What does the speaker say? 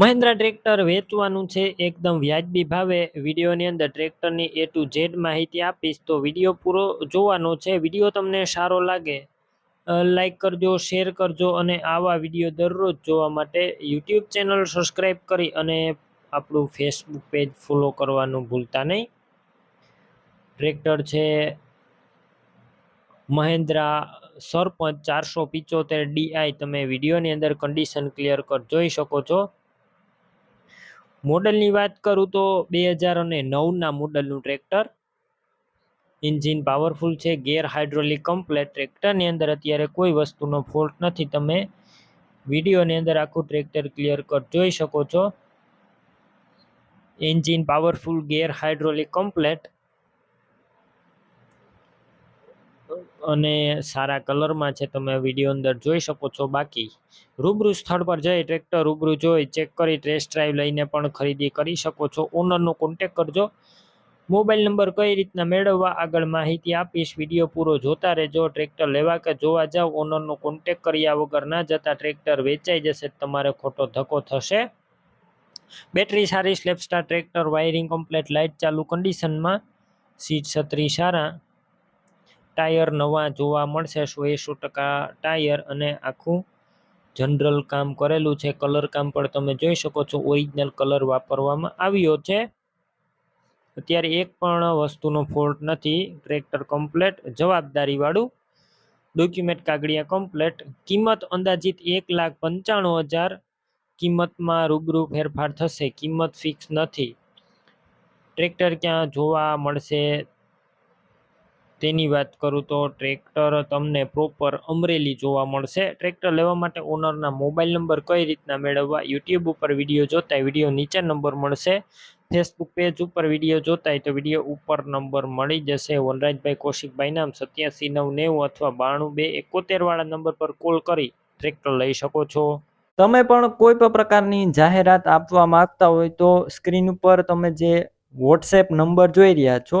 Mahindra tractor વેચવાનું છે. એકદમ વ્યાજબી ભાવે વિડીયોની અંદર ટ્રેક્ટરની એ ટુ ઝેડ માહિતી આપીશ તો વીડિયો પૂરો જોવાનો છે. વીડિયો તમને સારો લાગે લાઈક કરજો શેર કરજો અને આવા વીડિયો દરરોજ જોવા માટે યુટ્યુબ ચેનલ સબસ્ક્રાઈબ કરી અને આપણું ફેસબુક પેજ ફોલો કરવાનું ભૂલતા નહીં. ટ્રેક્ટર છે મહેન્દ્રા સરપંચ ચારસો પિચોતેર ડીઆઈ તમે વિડીયોની અંદર કન્ડિશન ક્લિયર કર, જોઈ શકો છો. મોડલની વાત કરું તો બે હજાર અને નવના મોડલનું ટ્રેક્ટર. ઇન્જિન પાવરફુલ છે, ગેર હાઇડ્રોલિક કમ્પ્લેટ ટ્રેક્ટરની અંદર અત્યારે કોઈ વસ્તુનો ફોલ્ટ નથી. તમે વિડીયોની અંદર આખું ટ્રેક્ટર ક્લિયર કટ જોઈ શકો છો. Engine powerful gear hydraulic complete અને સારા કલરમાં છે, તમે વીડિયો અંદર જોઈ શકો છો. બાકી રૂબરૂ સ્થળ પર જઈ, ટ્રેક્ટર રૂબરૂ જોઈ, ચેક કરી, ટેસ્ટ ડ્રાઈવ લઈને પણ ખરીદી કરી શકો છો. ઓનરનો કોન્ટેક કરજો. મોબાઈલ નંબર કઈ રીતના મેળવવા આગળ માહિતી આપીશ. વીડિયો પૂરો જોતા રહેજો. ટ્રેક્ટર લેવા કે જોવા જાવ, ઓનરનો કોન્ટેક કર્યા વગર ના જતા ટ્રેક્ટર વેચાઈ જશે તમારે ખોટો ધક્કો થશે. બેટરી સારી, સ્લેપસ્ટાર, ટ્રેક્ટર, વાયરિંગ કમ્પ્લેટ, લાઇટ ચાલુ, કન્ડિશનમાં સીટ છત્રી સારા. ટાયર નવા જોવા મળશે, સો એસો ટકા ટાયર અને આખું જનરલ કામ કરેલું છે. કલર કામ પણ તમે જોઈ શકો છો, ઓરિજિનલ કલર વાપરવામાં આવ્યો છે. અત્યારે એક પણ વસ્તુનો ફોલ્ટ નથી, ટ્રેક્ટર કમ્પ્લેટ, જવાબદારીવાળું ડોક્યુમેન્ટ કાગળિયા કમ્પ્લેટ. કિંમત અંદાજિત એક લાખ પંચાણું હજાર કિંમતમાં રૂબરૂ ફેરફાર થશે, કિંમત ફિક્સ નથી. ટ્રેક્ટર ક્યાં જોવા મળશે તેની વાત કરું તો ટ્રેક્ટર તમને પ્રોપર અમરેલી જોવા મળશે. ટ્રેક્ટર લેવા માટે ઓનરના મોબાઈલ નંબર કઈ રીતના મેળવવા યુટ્યુબ ઉપર વીડિયો જોતા વીડિયો નીચે નંબર મળશે. ફેસબુક પેજ ઉપર વીડિયો જોતા તો વીડિયો ઉપર નંબર મળી જશે. વનરાજભાઈ કૌશિકભાઈ નામ સત્યાસી નવ નેવું અથવા બાણું બે એકોતેર વાળા નંબર પર કોલ કરી ટ્રેક્ટર લઈ શકો છો. તમે પણ કોઈ પણ પ્રકારની જાહેરાત આપવા માંગતા હોય તો સ્ક્રીન ઉપર તમે જે વોટ્સએપ નંબર જોઈ રહ્યા છો